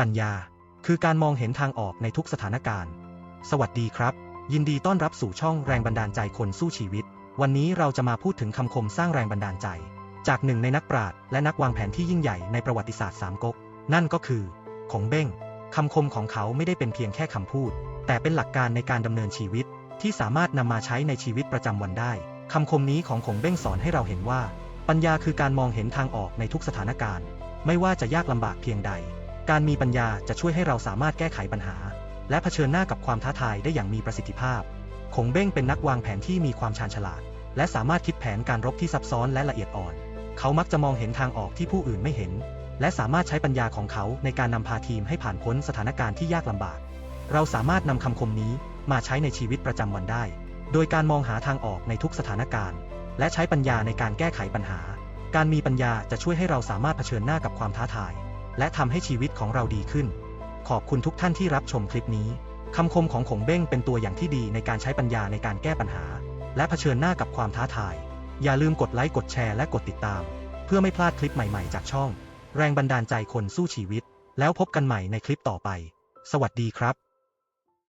ปัญญา คือการมองเห็นทางออกในทุกสถานการณ์ สวัสดีครับ ยินดีต้อนรับสู่ช่องแรงบันดาลใจคนสู้ชีวิต วันนี้เราจะมาพูดถึงคำคมสร้างแรงบันดาลใจ จากหนึ่งในนักปราชญ์และนักวางแผนที่ยิ่งใหญ่ในประวัติศาสตร์สามก๊กนั่นก็คือ ของเบ้งคำคมของเขาไม่ได้เป็นเพียงแค่คำพูด แต่เป็นหลักการในการดำเนินชีวิต ที่สามารถนำมาใช้ในชีวิตประจำวันได้คำคมนี้ของขงเบ้งสอนให้เราเห็นว่า ปัญญาคือการมองเห็นทางออกในทุกสถานการณ์ ไม่ว่าจะยากลำบากเพียงใด การมีปัญญาจะช่วยให้เราสามารถแก้ไขปัญหา และเผชิญหน้ากับความท้าทายได้อย่างมีประสิทธิภาพ คงเบ้งเป็นนักวางแผนที่มีความชาญฉลาด และสามารถคิดแผนการรบที่ซับซ้อนและละเอียดอ่อน เขามักจะมองเห็นทางออกที่ผู้อื่นไม่เห็น และสามารถใช้ปัญญาของเขาในการนำพาทีมให้ผ่านพ้นสถานการณ์ที่ยากลำบาก เราสามารถนำคำคมนี้มาใช้ในชีวิตประจำวันได้ โดยการมองหาทางออกในทุกสถานการณ์ และใช้ปัญญาในการแก้ไขปัญหา การมีปัญญาจะช่วยให้เราสามารถเผชิญหน้ากับความท้าทาย และทำให้ชีวิตของเราดีขึ้น ขอบคุณทุกท่านที่รับชมคลิปนี้คำคมของขงเบ้งเป็นตัวอย่างที่ดีในการใช้ปัญญาในการแก้ปัญหา และเผชิญหน้ากับความท้าทาย อย่าลืมกดไลค์กดแชร์และกดติดตาม เพื่อไม่พลาดคลิปใหม่ๆ จากช่อง แรงบันดาลใจคนสู้ชีวิต แล้วพบกันใหม่ในคลิปต่อไป สวัสดีครับ